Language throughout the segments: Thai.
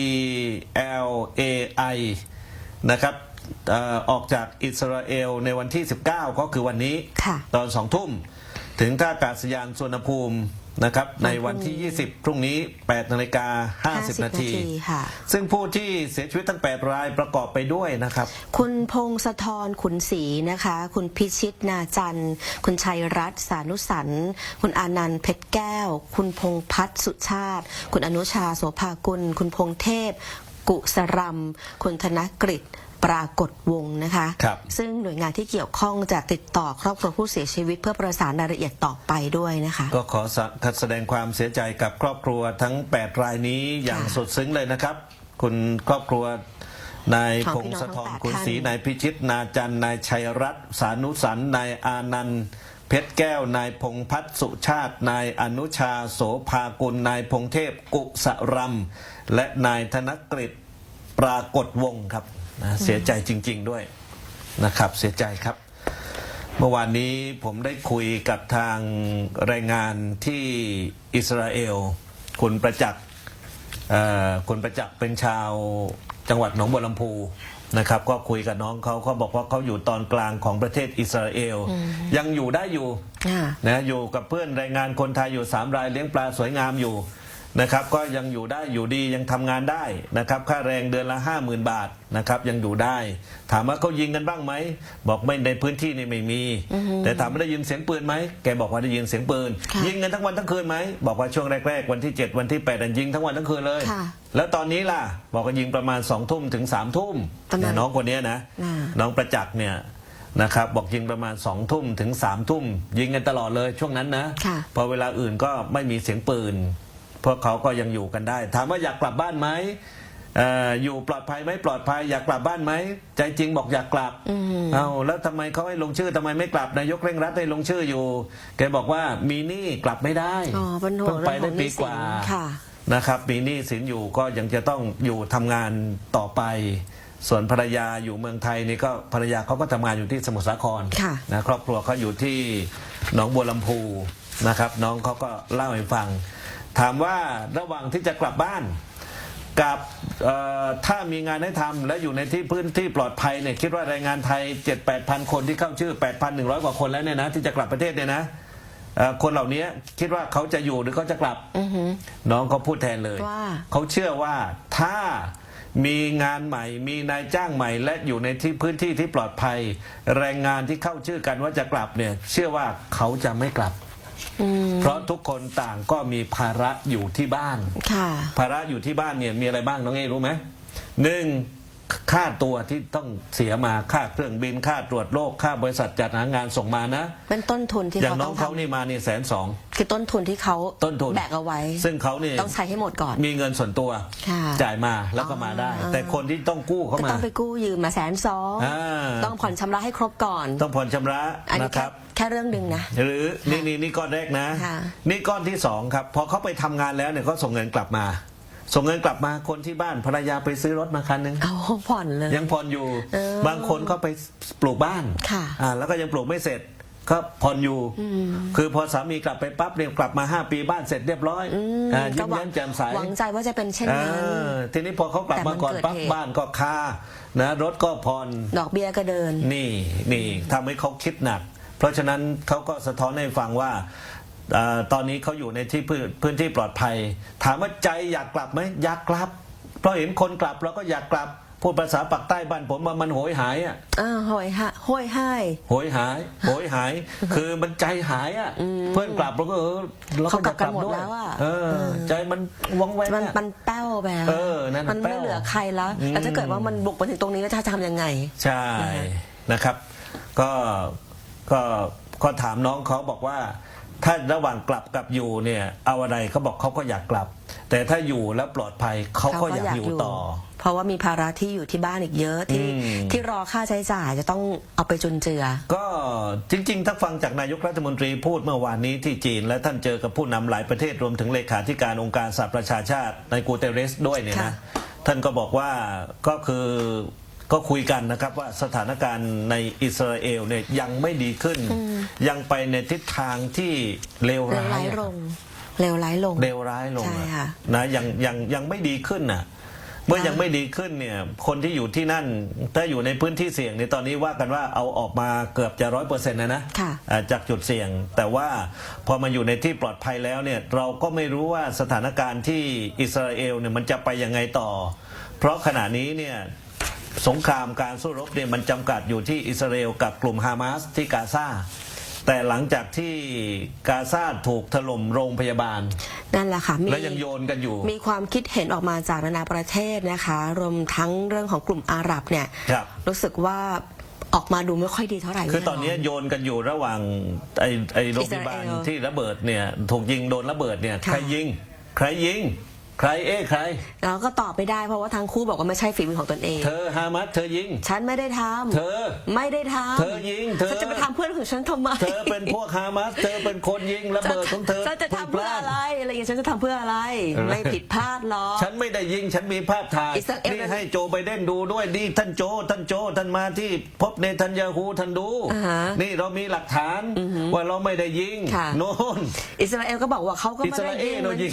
E L A I นะครับเอ่อออกจากอิสราเอลในวันที่ 19 ก็คือวันนี้ค่ะตอนสองทุ่ม ถึงท่าอากาศยานสุวรรณภูมิ นะครับ ในวันที่ 20 พรุ่งนี้ 8นาฬิกา50 นาทีค่ะ ซึ่งผู้ที่เสียชีวิตทั้ง 8 รายประกอบไปด้วยนะครับ คุณพงศธรขุนศรีนะคะ คุณพิชิตนาจันทร์ คุณชัยรัตน์สานุสันคุณอานันต์เพชรแก้ว คุณพงษ์พัฒน์สุชาติ คุณอนุชาโสภากุล คุณพงเทพ กุสรัมคุณธนกฤษ ปรากฏวงศ์นะคะครับซึ่งหน่วยงานที่เกี่ยวข้องจะติดต่อครอบครัวผู้เสียชีวิต เพื่อประสานรายละเอียดต่อไปด้วยนะคะ ก็ขอแสดงความเสียใจกับครอบครัวทั้ง 8 รายนี้อย่างค่ะสุดซึ้งเลยนะครับ คุณครอบครัวนายขพองงพี่น้องศธรทั้งแปดคุณท่านศรีนายพิชิต นาจันทร์นายชัยรัตน์สานุสันนายอานันต์เพชรแก้วนายพงพัฒน์สุชาติ นายอนุชาโสภากุลนายพงเทพกุสรัม และนายธนกฤษปรากฏวงศ์ครับ นะเสียใจจริง ๆด้วยนะครับเสียใจครับ เมื่อวานนี้ผมได้คุยกับทางแรงงานที่อิสราเอล คุณประจักษ์เอ่อคุณประจักษ์เป็นชาวจังหวัดหนองบัวลำพูนะครับ ก็คุยกับน้องเขาเขาบอกว่าเขาอยู่ตอนกลางของประเทศอิสราเอล ยังอยู่ได้อยู่อ่านะอยู่กับเพื่อนแรงงานคนไทยอยู่สามรายเลี้ยงปลาสวยงามอยู่ นะครับก็ยังอยู่ได้อยู่ดียังทำงานได้นะครับค่าแรงเดือนละห้าหมื่นบาทนะครับยังอยู่ได้ ถามว่าเขายิงกันบ้างไหมบอกไม่ในพื้นที่นี่ไม่มี แต่ถามว่าได้ยินเสียงปืนไหมแกบอกว่าได้ยินเสียงปืนค่ะยิงกันทั้งวันทั้งคืนไหมบอกว่าช่วงแรกๆ วันที่ 7 วันที่8อันยิงทั้งวันทั้งคืนเลยค่ะแล้วตอนนี้ล่ะบอกว่ายิงประมาณ2องทุ่มถึง3ามทุ่มประมาณเนี่ยน้องคนเนี้ยนะอ่าน้องประจักษ์เนี่ยนะครับบอกยิงประมาณสองทุ่มถึงสามทุ่มยิงกันตลอดเลยช่วงนั้นนะค่ะพอเวลาอื่นก็ไม่มีเสียงปืนพ วกเขาก็ยังอยู่กันได้ ถามว่าอยากกลับบ้านไหมเอออยู่ปลอดภัยไหมปลอดภัยอยากกลับบ้านไหมใจจริงบอกอยากกลับเอาแล้วทำไมเขาให้ลงชื่อทำไมไม่กลับนายกเร่งรัดให้ลงชื่ออยู่ แกบอกว่ามีหนี้กลับไม่ได้อ๋อเป็นห่วงเพิ่งไปได้ปีกว่าเรื่องของหนี้สินค่ะนะครับมีหนี้สินอยู่ก็ยังจะต้องอยู่ทำงานต่อไป ส่วนภรรยาอยู่เมืองไทยนี่ก็ภรรยาเขาก็ทำงานอยู่ที่สมุทรสาครค่ะนะครอบครัวเขาอยู่ที่หนองบัวลำพูนะครับ น้องเขาก็เล่าให้ฟัง ถามว่าระหว่างที่จะกลับบ้านกับเอ่อถ้ามีงานให้ทำและอยู่ในที่พื้นที่ปลอดภัยเนี่ยคิดว่าแรงงานไทย 7 8 0 0 0คนที่เข้าชื่อ 8,100 กว่าคนแล้วเนี่ยนะที่จะกลับประเทศเนี่ยนะเอ่อคนเหล่านี้คิดว่าเขาจะอยู่หรือเขาจะกลับอือหือน้องเขาพูดแทนเลยว่าเขาเชื่อว่าถ้ามีงานใหม่ มีนายจ้างใหม่ และอยู่ในที่พื้นที่ที่ปลอดภัย แรงงานที่เข้าชื่อกันว่าจะกลับเนี่ย เชื่อว่าเขาจะไม่กลับอืม เพราะทุกคนต่างก็มีภาระอยู่ที่บ้านค่ะภาระอยู่ที่บ้านเนี่ยมีอะไรบ้างน้องเอรู้ไหมหนึ่ง ค่าตัวที่ต้องเสียมาค่าเครื่องบินค่าตรวจโรคค่าบริษัทจัดหางานส่งมานะ เป็นต้นทุนที่อย่างเขาน้ต้อองงเขาทำนี่มาเนี่ยแสนสอง คือต้นทุนที่เขาต้นทุน แบกเอาไว้ ซึ่งเขาเนี่ยต้องใช้ให้หมดก่อน มีเงินส่วนตัวค่ะจ่ายมาแล้วก็มาได้ อ๋อ แต่คนที่ต้องกู้เข้าก็มาต้องไปกู้ยืมมาแสนสองอ่าต้องผ่อนชำระให้ครบก่อน ต้องผ่อนชำระอันนี้นะคแค่รับ แค่เรื่องหนึ่งนะ หรือนี่นี่นี่ก้อนแรกนะ ค่ะ นี่ก้อนที่สองครับ พอเขาไปทำงานแล้วเนี่ยเขาส่งเงินกลับมา ส่งเงินกลับมาคนที่บ้านภรรยาไปซื้อรถมาคันหนึงเอาผ่อนเลย ยังผ่อนอยู่เออบางคนก็ไปปลูกบ้านค่ะอ่าแล้วก็ยังปลูกไม่เสร็จก็ผ่อนอยู่ คือพอสามีกลับไปปั๊บเนี่ยกลับมาห้าปีบ้านเสร็จเรียบร้อยอืมอ่ายิ้ก็มหวัแย้งมแจ่มใสหวังใจว่าจะเป็นเช่นนั้นเออทีนี้พอเขากลับแต่มามันก่อนเกิดปั๊บเหตุบ้านก็คานะรถก็ผ่อนดอกเบี้ยก็เดิน นี่นี่ทำให้เขาคิดหนัก เพราะฉะนั้นเขาก็สะท้อนให้ฟังว่าเอ่อ ตอนนี้เขาอยู่ในที่พื้นพื้นที่ปลอดภัย ถามว่าใจอยากกลับไหมอยากกลับ เพราะเห็นคนกลับเราก็อยากกลับพูดภาษาปากใต้บ้านผมว่ามันโหยหายอะอ่าหอยฮะห้อยให้โหยหายโหยหาย คือมันใจหายอะ เพื่อนกลับเราก็เออเราก็อยากกลับด้วยเขากลับกันหมดแล้วอะเออ ใจมันวังแวงมันอะมันแป้วแบบเออนั่นน่ะมันไม่แป้วเหลือใครแล้วอืมแล้วถ้าเกิดว่ามันบุกมาถึงตรงนี้แล้วจะทำยังไง ใช่นะครับ ก็ก็ก็ถามน้องเขาบอกว่า ถ้าระหว่างกลับกับอยู่เนี่ย เอาอะไรเขาบอกเขาก็อยากกลับ แต่ถ้าอยู่แล้วปลอดภัยเขาก็อยากอยู่ต่อ เพราะว่ามีภาระที่อยู่ที่บ้านอีกเยอะที่อืมที่รอค่าใช้จ่ายจะต้องเอาไปจุนเจือ ก็จริง ๆ ถ้าฟังจากนายกรัฐมนตรีพูดเมื่อวานนี้ที่จีน และท่านเจอกับผู้นำหลายประเทศรวมถึงเลขาธิการองค์การสหประชาชาติในกูเตเรสด้วยเนี่ยค่ะนะท่านก็บอกว่าก็คือ ก็คุยกันนะครับว่าสถานการณ์ในอิสราเอลเนี่ยยังไม่ดีขึ้น ยังไปในทิศทางที่เลวเลวร้าร้ายยลงเลวร้ายลงเลวร้ายลงใช่อะค่ะนะยังยังยังไม่ดีขึ้นน่ะเมื่อยังไม่ดีขึ้นเนี่ยคนที่อยู่ที่นั่นถ้าอยู่ในพื้นที่เสี่ยงในตอนนี้ว่ากันว่าเอาออกมาเกือบจะร้อยเปอร์เซ็นต์นะนะค่ะอ่าจากจุดเสี่ยง แต่ว่าพอมาอยู่ในที่ปลอดภัยแล้วเนี่ยเราก็ไม่รู้ว่าสถานการณ์ที่อิสราเอลเนี่ยมันจะไปยังไงต่อ เพราะขณะนี้เนี่ย สงครามการสู้รบเนี่ยมันจำกัดอยู่ที่อิสราเอลกับกลุ่มฮามาสที่กาซาแต่หลังจากที่กาซาถูกถล่มโรงพยาบาล นั่นแหละค่ะมีและยังโยนกันอยู่ มีความคิดเห็นออกมาจากนานาประเทศนะคะ รวมทั้งเรื่องของกลุ่มอาหรับเนี่ยครับรู้สึกว่าออกมาดูไม่ค่อยดีเท่าไหร่ คือตอนนี้โยนกันอยู่ระหว่างไอ้ไอ้โรงพยาบาลอิสราเอลที่ระเบิดเนี่ยถูกยิงโดนระเบิดเนี่ยค่ะใครยิง ใครยิง ใครเอ๊ะใคร เราก็ตอบไม่ได้เพราะว่าทั้งคู่บอกว่าไม่ใช่ฝีมือของตนเอง เธอฮามัสเธอยิง ฉันไม่ได้ทำเธอ ไม่ได้ทำเธอยิงเธอ ฉันจะไปทำเพื่อนของฉันทำไม เธอเป็นพวกฮามัสเธอเป็นคนยิงระเบิดของเธอฉันจะทำเพื่ออะไรอะไรอย่างเงี้ยฉันจะทำเพื่ออะไร ไม่ผิดพลาดหรอกฉันไม่ได้ยิงฉันมีภาพถ่ายอิสราเอลนี่ให้โจไบเดนดูด้วยนี่ท่านโจท่านโจท่านมาที่พบเนทันยาฮูท่านดูอ่าฮะนี่เรามีหลักฐานว่าเราไม่ได้ยิงค่ะโน่นอิสราเอลก็บอกว่าเขาก็ไม่ได้ยิงอิสราเอลโดนยิง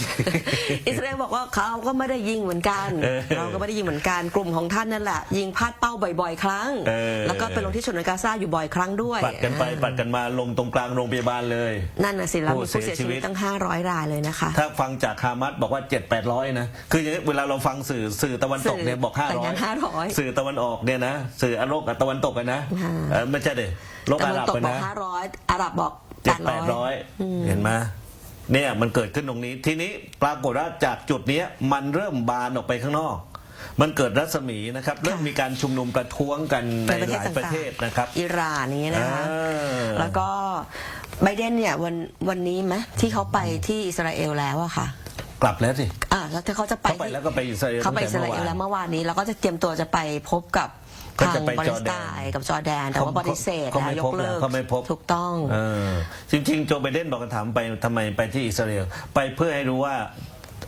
อิสราเอลบอกว่าเขาก็ไม่ได้ยิงเหมือนกันเออเราก็ไม่ได้ยิงเหมือนกันกลุ่มของท่านนั่นแหละ ยิงพลาดเป้าบ่อยๆ ครั้งเออแล้วก็ไปลงที่ฉนวนกาซาอยู่บ่อยครั้งด้วยปัดกันไปปัดกันมาลงตรงกลางโรงพยาบาลเลย นั่นน่ะสิแล้วมีผู้ผู้เสีเสียยชีชีวิวิตตตั้ง 500 รายเลยนะคะ ถ้าฟังจากฮามัสบอกว่า 7 8 0 0 นะ คืออย่างนี้เวลาเราฟังสื่อสื่อตะวันตกเนี่ยบอกแต่ยัง500 500 สื่อตะวันออกเนี่ยนะสื่ออาโลกตะวันตกอะนะค่ะเออไม่ใช่เด็โลกตะอาวันหรับตกไปบอกนะ500อาหรับบอกเจ็ดแปด800ร้อยเห็นไหม เนี่ยมันเกิดขึ้นตรงนี้ ทีนี้ปรากฏว่าจากจุดเนี้ยมันเริ่มบานออกไปข้างนอก มันเกิดรัศมีนะครับเริ่มมีการชุมนุมประท้วงกันในหลายประเทศนะครับ อิหร่านอย่างเงี้ยนะคะอ่าแล้วก็ไบเดนเนี่ยวันวันนี้ไหมที่เขาไปที่อิสราเอลแล้วอะค่ะกลับแล้วสิอ่าแล้วที่เขาจะไปเขาไปแล้วก็ไปอิสราเอลเขาไปตั้อิงสแต่ราเอลเมื่อวานแล้วเมื่อวานนี้ แล้วก็จะเตรียมตัวจะไปพบกับ ก็ทางจะไปปาเลจอสร์แดนไตน์กับจอร์แดน แต่ว่าเขาปฏิเสธเขาไม่นะยพกบเลิกเขาไม่พบ ถูกต้อง เออจริงๆโจไบเดนบอกกันถามไปทำไมไปที่อิสราเอลไปเพื่อให้รู้ว่า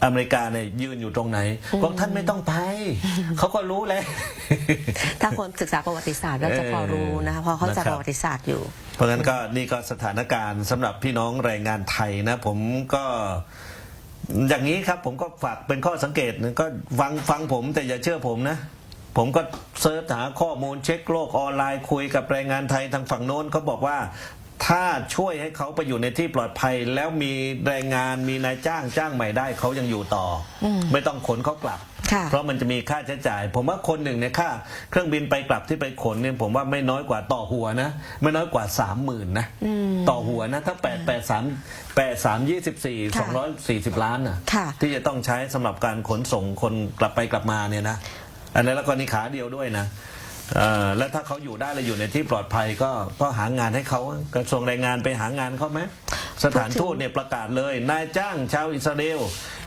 อเมริกาเนี่ยยืนอยู่ตรงไหนบอกท่านไม่ต้องไป เขาก็รู้แล้ว ถ้าคนศึกษาประวัติศาสตร์ก็จะพอรู้นะคะเพราะเขาใจะนะครับ ประวัติศาสตร์อยู่ เพราะงั้นก็นี่ก็สถานการณ์สำหรับพี่น้องแรงงานไทยนะ ผมก็อย่างนี้ครับ ผมก็ฝากเป็นข้อสังเกตนะก็ฟังฟังผมแต่อย่าเชื่อผมนะ ผมก็เสิร์ชหาข้อมูลเช็คโลกออนไลน์คุยกับแรงงานไทยทางฝั่งโน้นเขาบอกว่าถ้าช่วยให้เขาไปอยู่ในที่ปลอดภัย แล้วมีแรงงานมีนายจ้างจ้างใหม่ได้เขายังอยู่ต่ออไม่ต้องขนเขากลับค่ะเพราะมันจะมีค่าใช้จ่าย ผมว่าคนหนึ่งเนี่ยค่าเครื่องบินไปกลับที่ไปขนเนี่ยผมว่าไม่น้อยกว่าต่อหัวนะ ไม่น้อยกว่าสามหมื่นนะต่อหัวนะถ้าแปดแปดสามแปดสามยี่สิบสี่สองร้อยสี่สิบล้านน่ะค่ะที่จะต้องใช้สำหรับการขนส่งคนกลับไปกลับมาเนี่ยนะ อันนั้นแล้วก็นี่ขาเดียวด้วยนะเอ่อแล้วถ้าเขาอยู่ได้และอยู่ในที่ปลอดภัยก็ก็หางานให้เขากระทรวงแรงงานไปหางานเขาไหมสถานทูตเนี่ยประกาศเลย นายจ้างชาวอิสราเอล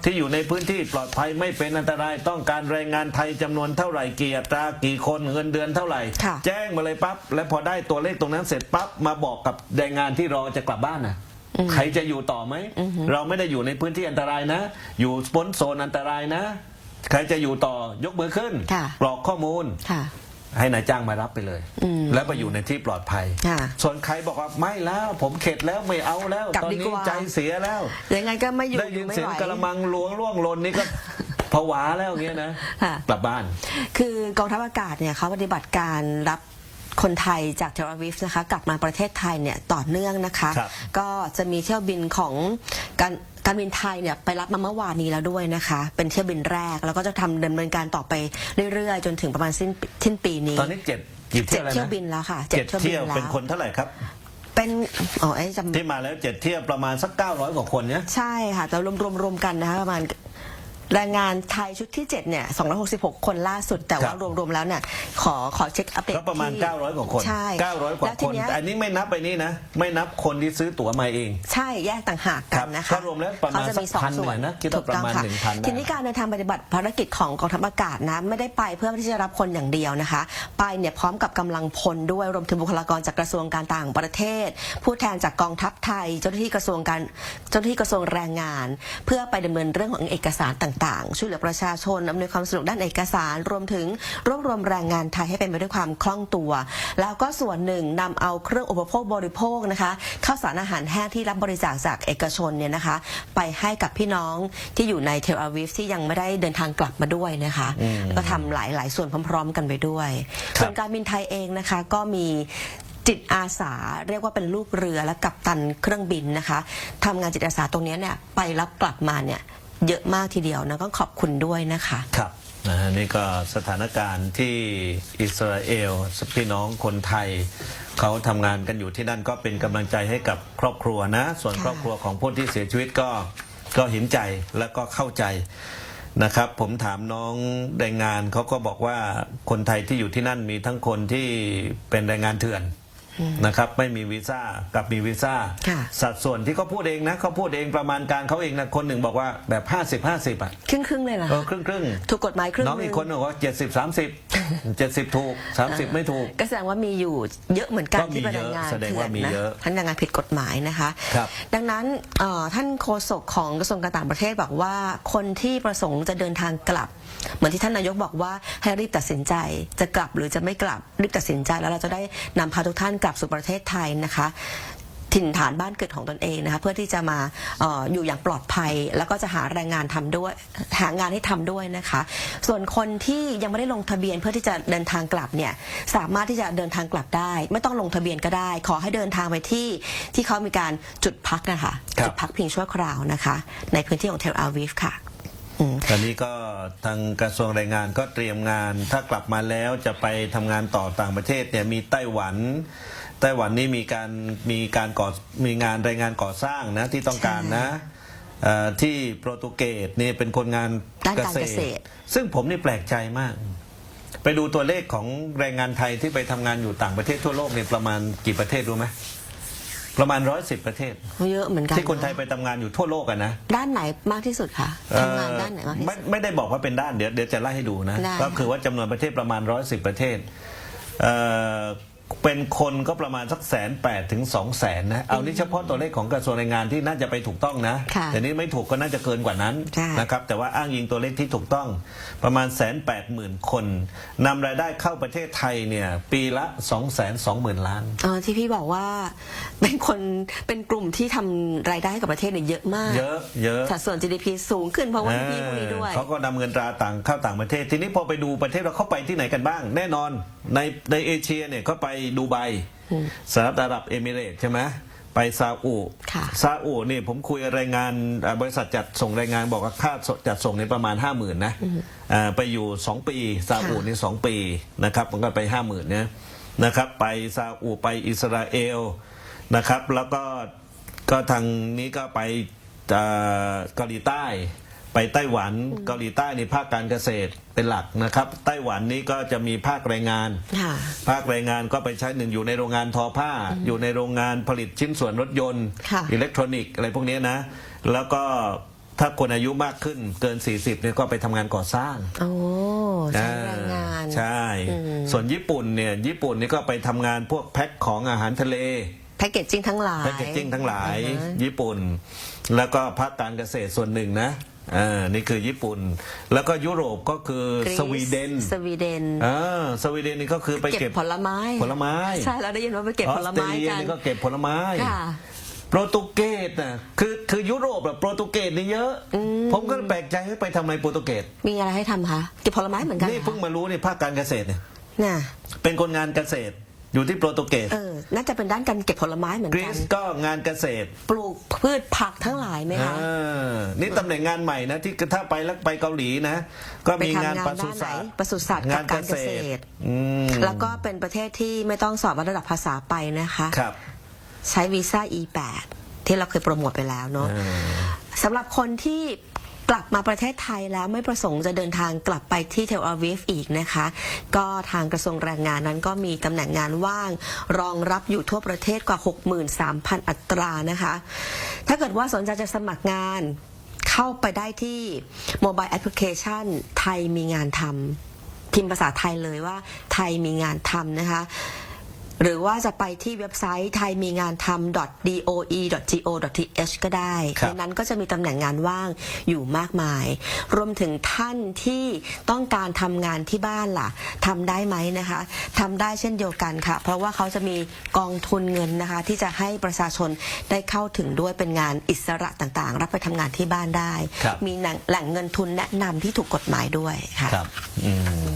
ที่อยู่ในพื้นที่ปลอดภัยไม่เป็นอันตราย ต้องการแรงงานไทยจำนวนเท่าไหร่กี่อัตรากี่คนเงินเดือนเท่าไหร่ค่ะแจ้งมาเลยปั๊บแล้วพอได้ตัวเลขตรงนั้นเสร็จปั๊บมาบอกกับแรงงานที่รอจะกลับบ้านนะใครจะอยู่ต่อไหม เราไม่ได้อยู่ในพื้นที่อันตรายนะ อยู่สปนโซนอันตรายนะ ใครจะอยู่ต่อยกมือขึ้นค่ะ กรอกข้อมูล ค่ะ ให้นายจ้างมารับไปเลย อืมแล้วไปอยู่ในที่ปลอดภัย ค่ะส่วนใครบอกว่าไม่แล้ว ผมเข็ดแล้วไม่เอาแล้ว กลับตอนดีนี้กว่า ใจเสียแล้ว ยังไงก็ไม่อยู่ได้ยินไม่เสียงไหวกระมังหลวงล่วงหล่นนี่ก็ ผวาแล้วอย่างเงี้ยนะค่ะ กลับบ้าน คือกองทัพอากาศเนี่ยเขาปฏิบัติการรับคนไทยจากเทลอาวิฟนะคะกลับมาประเทศไทยเนี่ยต่อเนื่องนะคะ ครับก็จะมีเที่ยวบินของการ การบินไทยเนี่ยไปรับมาเมื่อวานนี้แล้วด้วยนะคะ เป็นเที่ยวบินแรก แล้วก็จะทำดำเนินการต่อไปเรื่อยๆ จนถึงประมาณสิ้นปีสิ้นปีนี้ตอนนี้เจ็ดกี่เจ็เที่ยดวแล้วนะเที่ยวบินแล้วค่ะเจ็ดเที่ยวแล้วเป็นคนเท่าไหร่ครับเป็นอ๋อไอ้จำที่มาแล้วเจ็ดเที่ยวประมาณสักเก้าร้อยกว่าคนเนี่ยใช่ค่ะแต่รวมรวมรวมกันนะคะประมาณ แรงงานไทยชุดที่ 7 เนี่ย 266 คนล่าสุด แต่ว่าครับ รวม ๆ แล้วเนี่ย ขอขอเช็คอัปเดตก็ประมาณ ที่900 กว่าคนใช่900 กว่าแล้วคทีนเนี้ยแต่อันนี้ไม่นับไปนี่นะ ไม่นับคนที่ซื้อตั๋วมาเอง ใช่แยกต่างหากกันนะคะครับก็รวมแล้วประมาณเขจสักพันสองส่วนหน่อยนะคิดว่าถูกต้องประมาณค่ะ1,000ได้ ทีนี้การเดินทางปฏิบัติภารกิจของกองทัพอากาศนะ ไม่ได้ไปเพื่อที่จะรับคนอย่างเดียวนะคะ ไปเนี่ยพร้อมกับกำลังพลด้วยรวมถึงบุคลากรจากกระทรวงการต่างประเทศ ผู้แทนจากกองทัพไทย เจ้าหน้าที่กระทรวงการเจ้าหน้าที่กระทรวงแรงงาน เพื่อไปดำเนินเรื่องของเอกสารต่ต่างๆ ช่วยเหลือประชาชนอำนวยความสะดวกด้านเอกสาร รวมถึงรวบรวมแรงงานไทยให้เป็นไปด้วยความคล่องตัว แล้วก็ส่วนหนึ่งนำเอาเครื่องอุปโภคบริโภคนะคะข้าวสารอาหารแห้งที่รับบริจาคจากเอกชนเนี่ยนะคะ ไปให้กับพี่น้องที่อยู่ในเทลอาวิฟที่ยังไม่ได้เดินทางกลับมาด้วยนะคะแล้วก็ทำหลายหลาย ๆ ส่วนพร้อม ๆ กันไปด้วยครับส่วนการบินไทยเองนะคะก็มีจิตอาสาเรียกว่าเป็นลูกเรือและกัปตันเครื่องบินนะคะทำงานจิตอาสาตรงนี้เนี่ยไปรับกลับมาเนี่ย เยอะมากทีเดียวนะก็ขอบคุณด้วยนะคะ ครับนะฮะนี่ก็สถานการณ์ที่อิสราเอลพี่น้องคนไทย เขาทำงานกันอยู่ที่นั่นก็เป็นกำลังใจให้กับครอบครัวนะ ส่วนค่ะครอบครัวของผู้ที่เสียชีวิตก็ก็เห็นใจและก็เข้าใจนะครับ ผมถามน้องแรงงานเขาก็บอกว่าคนไทยที่อยู่ที่นั่นมีทั้งคนที่เป็นแรงงานเถื่อน นะครับไม่มีวีซ่ากับมีวีซ่าค่ะสัดส่วนที่เขาพูดเองนะเขาพูดเองประมาณการเขาเองนะคนหนึ่งบอกว่าแบบ 50 50อะครึ่งครึ่งๆเลยเหรอเออครึ่งครึ่งถูกกฎหมายครึ่งน้องหอีนึ่กงคนบอกว่าเจ็ดสิบสามสิบเจ็ดสิบถูกสามสิบไม่ถูก ก็แสดงว่ามีอยู่เยอะเหมือนกันก็มีที่เป็นแรงงานเยอะแสดงว่ามีถื่นนะเยอะท่านแรงงานผิดกฎหมายนะคะครับดังนั้นเอ่อท่านโฆษกของกระทรวงการต่างประเทศบอกว่าคนที่ประสงค์จะเดินทางกลับ เหมือนที่ท่านนายกบอกว่าให้รีบตัดสินใจจะกลับหรือจะไม่กลับรีบตัดสินใจแล้วเราจะได้นำพาทุกท่านกลับสู่ประเทศไทยนะคะถิ่นฐานบ้านเกิดของตนเองนะคะเพื่อที่จะมาเอออยู่อย่างปลอดภัย แล้วก็จะหาแรงงานทำด้วย หางานให้ทำด้วยนะคะ ส่วนคนที่ยังไม่ได้ลงทะเบียนเพื่อที่จะเดินทางกลับเนี่ยสามารถที่จะเดินทางกลับได้ ไม่ต้องลงทะเบียนก็ได้ ขอให้เดินทางไปที่ที่เขามีการจุดพักนะคะครับจุดพักพิงชั่วคราวนะคะ ในพื้นที่ของเทลอาวีฟค่ะอืม ตอนนี้ก็ทางกระทรวงแรงงานก็เตรียมงาน ถ้ากลับมาแล้วจะไปทำงานต่อต่างประเทศเนี่ยมีไต้หวันไต้หวันนี่มีการมีการก่อมีงานรายงานก่อสร้างนะที่ต้องการนะเอ่อที่โปรตุเกสนี่เป็นคนงานด้านการเกษตร ซึ่งผมนี่แปลกใจมาก ไปดูตัวเลขของแรงงานไทยที่ไปทำงานอยู่ต่างประเทศทั่วโลกเนี่ยประมาณกี่ประเทศรู้ไหม ประมาณร้อยสิบประเทศ เยอะเหมือนกันที่คนไทยไปทำงานอยู่ทั่วโลกอะนะด้านไหนมากที่สุดคะทำงานด้านไหนมากที่ไม่สุดไม่ได้บอกว่าเป็นด้านเดี๋ยวเดี๋ยวจะไล่ให้ดูนะ ได้ก็คือว่าจำนวนประเทศประมาณร้อยสิบประเทศเอ่อ เป็นคนก็ประมาณสักแสนแปดถึงสองแสนนะเอานี่เฉพาะตัวเลขของกระทรวงแรงงานที่น่าจะไปถูกต้องนะ ค่ะแต่นี้ไม่ถูกก็น่าจะเกินกว่านั้นใช่ นะครับแต่ว่าอ้างอิงตัวเลขที่ถูกต้องประมาณแสนแปดหมื่นคนนำรายได้เข้าประเทศไทยเนี่ยปีละสองแสนสองหมื่นล้าน เออที่พี่บอกว่าเป็นคนเป็นกลุ่มที่ทำรายได้ให้กับประเทศเนี่ยเยอะมากเยอะเยอะ สัดส่วน GDP สูงขึ้นเพราะว่าพี่พวกนี้ด้วย เขาก็นำเงินตราต่างเข้าต่างประเทศ ทีนี้พอไปดูประเทศเราเข้าไปที่ไหนกันบ้าง แน่นอนในในเอเชียเนี่ยเขาไปดูไบสหรัฐอาหรับเอมิเรตส์ใช่ไหมไปซาอุค่ะซาอุนี่ผมคุยกับแรงงานอ่าบริษัทจัดส่งแรงงานบอกว่าค่าจัดส่งในประมาณ 5 0,000นะอ่าไปอยู่ 2 ปีซาอุค่ะนี่สองปีนะครับมันก็ไป 5 0,000เนี่ยนะครับไปซาอุไปอิสราเอลนะครับแล้วก็ก็ทางนี้ก็ไปเอ่อเกาหลีใต้ ไปไต้หวันเกาหลีใต้ในภาคการเกษตรเป็นหลักนะครับ ไต้หวันนี่ก็จะมีภาคแรงงานค่ะภาคแรงงานก็ไปใช้หนึ่งอยู่ในโรงงานทอผ้า อยู่ในโรงงานผลิตชิ้นส่วนรถยนต์ค่ะอิเล็กทรอนิกส์อะไรพวกนี้นะ แล้วก็ถ้าคนอายุมากขึ้นเกิน 40เนี่ยก็ไปทำงานก่อสร้างโอ้ใช้แรงงานใช่อืมส่วนญี่ปุ่นเนี่ยญี่ปุ่นนี่ก็ไปทำงานพวกแพ็คของอาหารทะเลแพคเกจจิ้งทั้งหลายแพคเกจจิ้งทั้งหลายอ่าฮะญี่ปุ่น แล้วก็ภาคการเกษตรส่วนหนึ่งนะ อ่านี่คือญี่ปุ่น แล้วก็ยุโรปก็คือกรีซสวีเดนสวีเดน อ่าสวีเดนนี่ก็คือไปเก็เก็บบผลไม้ผลไม้ใช่เราได้ยินว่าไปเก็บผลไม้ออสเตรเลียกัน นี่ก็เก็บผลไม้ ค่ะ โปรตุเกสน่ะคือคือยุโรปอะโปรตุเกสนี่เยอะ ผมก็แปลกใจให้ไปทำไมโปรตุเกสมีอะไรให้ทำคะเก็บผลไม้เหมือนกันนี่เหรอเพิ่งมารู้นี่ภาคการเกษตรเนี่ย น่ะเป็นคนงานเกษตร อยู่ที่โปรตุเกสเออ น่าจะเป็นด้านการเก็บผลไม้เหมือนกรีกัน ซก็งานเกษตรปลูกพืชผักทั้งหลายไหมคะอ่านี่ตำแหน่งงานใหม่นะที่ถ้าไปแล้วไปเกาหลีนะ ก็มีงานไปทำงานปศุสัตว์ด้านไหนปศุสัตว์กับการเกษตร อืมแล้วก็เป็นประเทศที่ไม่ต้องสอบวัดระดับภาษาไปนะคะ ครับ ใช้วีซ่า E8 ที่เราเคยโปรโมทไปแล้วเนาะอ่าสำหรับคนที่ กลับมาประเทศไทยแล้วไม่ประสงค์จะเดินทางกลับไปที่เทลอาวีฟอีกนะคะ ก็ทางกระทรวงแรงงานนั้นก็มีตำแหน่งงานว่าง รองรับอยู่ทั่วประเทศกว่า 63,000 อัตรานะคะ ถ้าเกิดว่าสนใจจะสมัครงานเข้าไปได้ที่โมบายแอปพลิเคชันไทยมีงานทำพิมพ์ภาษาไทยเลยว่าไทยมีงานทำนะคะ หรือว่าจะไปที่เว็บไซต์ไทยมีงานทำ doe.go.th ก็ได้ครับในนั้นก็จะมีตำแหน่งงานว่างอยู่มากมาย รวมถึงท่านที่ต้องการทำงานที่บ้านล่ะทำได้ไหมนะคะทำได้เช่นเดียวกันค่ะ เพราะว่าเขาจะมีกองทุนเงินนะคะ ที่จะให้ประชาชนได้เข้าถึงด้วยเป็นงานอิสระต่างๆ รับไปทำงานที่บ้านได้ครับมีแหล่งแหล่งเงินทุนแนะนำที่ถูกกฎหมายด้วยค่ะครับอืม